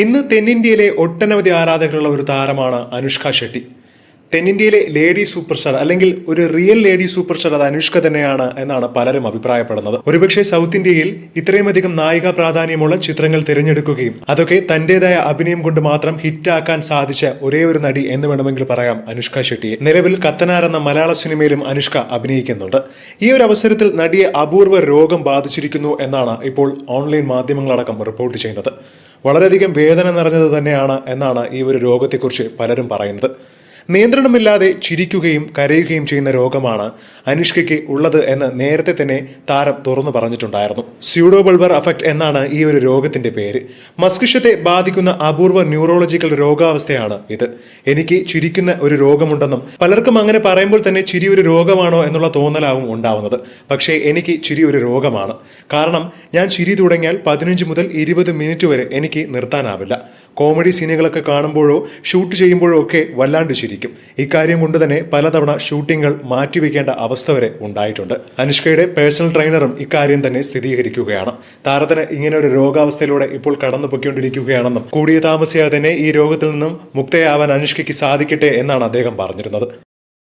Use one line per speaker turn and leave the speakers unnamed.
ഇന്ന് തെന്നിന്ത്യയിലെ ഒട്ടനവധി ആരാധകരുള്ള ഒരു താരമാണ് അനുഷ്ക ഷെട്ടി. തെന്നിന്ത്യയിലെ ലേഡി സൂപ്പർ സ്റ്റാർ അല്ലെങ്കിൽ ഒരു റിയൽ ലേഡി സൂപ്പർ സ്റ്റാർ അത് അനുഷ്ക തന്നെയാണ് എന്നാണ് പലരും അഭിപ്രായപ്പെടുന്നത്. ഒരുപക്ഷെ സൗത്ത് ഇന്ത്യയിൽ ഇത്രയുമധികം നായിക പ്രാധാന്യമുള്ള ചിത്രങ്ങൾ തിരഞ്ഞെടുക്കുകയും അതൊക്കെ തന്റേതായ അഭിനയം കൊണ്ട് മാത്രം ഹിറ്റാക്കാൻ സാധിച്ച ഒരേ ഒരു നടി എന്ന് വേണമെങ്കിൽ പറയാം അനുഷ്ക ഷെട്ടിയെ. നിലവിൽ കത്തനാർ എന്ന മലയാള സിനിമയിലും അനുഷ്ക അഭിനയിക്കുന്നുണ്ട്. ഈ ഒരു അവസരത്തിൽ നടിയെ അപൂർവ രോഗം ബാധിച്ചിരിക്കുന്നു എന്നാണ് ഇപ്പോൾ ഓൺലൈൻ മാധ്യമങ്ങളടക്കം റിപ്പോർട്ട് ചെയ്യുന്നത്. വളരെയധികം വേദന നിറഞ്ഞത് തന്നെയാണ് എന്നാണ് ഈ ഒരു രോഗത്തെക്കുറിച്ച് പലരും പറയുന്നത്. നിയന്ത്രണമില്ലാതെ ചിരിക്കുകയും കരയുകയും ചെയ്യുന്ന രോഗമാണ് അനുഷ്കയ്ക്ക് ഉള്ളത് എന്ന് നേരത്തെ തന്നെ താരം തുറന്നു പറഞ്ഞിട്ടുണ്ടായിരുന്നു. സ്യൂഡോ ബൾബർ അഫക്റ്റ് എന്നാണ് ഈ ഒരു രോഗത്തിന്റെ പേര്. മസ്തിഷ്കത്തെ ബാധിക്കുന്ന അപൂർവ ന്യൂറോളജിക്കൽ രോഗാവസ്ഥയാണ് ഇത്. എനിക്ക് ചിരിക്കുന്ന ഒരു രോഗമുണ്ടെന്നും പലർക്കും അങ്ങനെ പറയുമ്പോൾ തന്നെ ചിരി ഒരു രോഗമാണോ എന്നുള്ള തോന്നലാവും ഉണ്ടാവുന്നത്. പക്ഷേ എനിക്ക് ചിരി ഒരു രോഗമാണ്. കാരണം ഞാൻ ചിരി തുടങ്ങിയാൽ പതിനഞ്ച് മുതൽ ഇരുപത് മിനിറ്റ് വരെ എനിക്ക് നിർത്താനാവില്ല. കോമഡി സീനുകളൊക്കെ കാണുമ്പോഴോ ഷൂട്ട് ചെയ്യുമ്പോഴോ ഒക്കെ വല്ലാണ്ട് ചിരിക്കും ഇക്കാര്യം കൊണ്ട് തന്നെ പലതവണ ഷൂട്ടിങ്ങുകൾ മാറ്റിവെക്കേണ്ട അവസ്ഥ വരെ ഉണ്ടായിട്ടുണ്ട്. അനുഷ്കയുടെ പേഴ്സണൽ ട്രെയിനറും ഇക്കാര്യം തന്നെ സ്ഥിരീകരിക്കുകയാണ്. താരത്തിന് ഇങ്ങനെ ഒരു രോഗാവസ്ഥയിലൂടെ ഇപ്പോൾ കടന്നു പൊയ്ക്കൊണ്ടിരിക്കുകയാണെന്നും കൂടിയ താമസിയാതെ തന്നെ ഈ രോഗത്തിൽ നിന്നും മുക്തയാവാൻ അനുഷ്കയ്ക്ക് സാധിക്കട്ടെ എന്നാണ് അദ്ദേഹം പറഞ്ഞിരുന്നത്.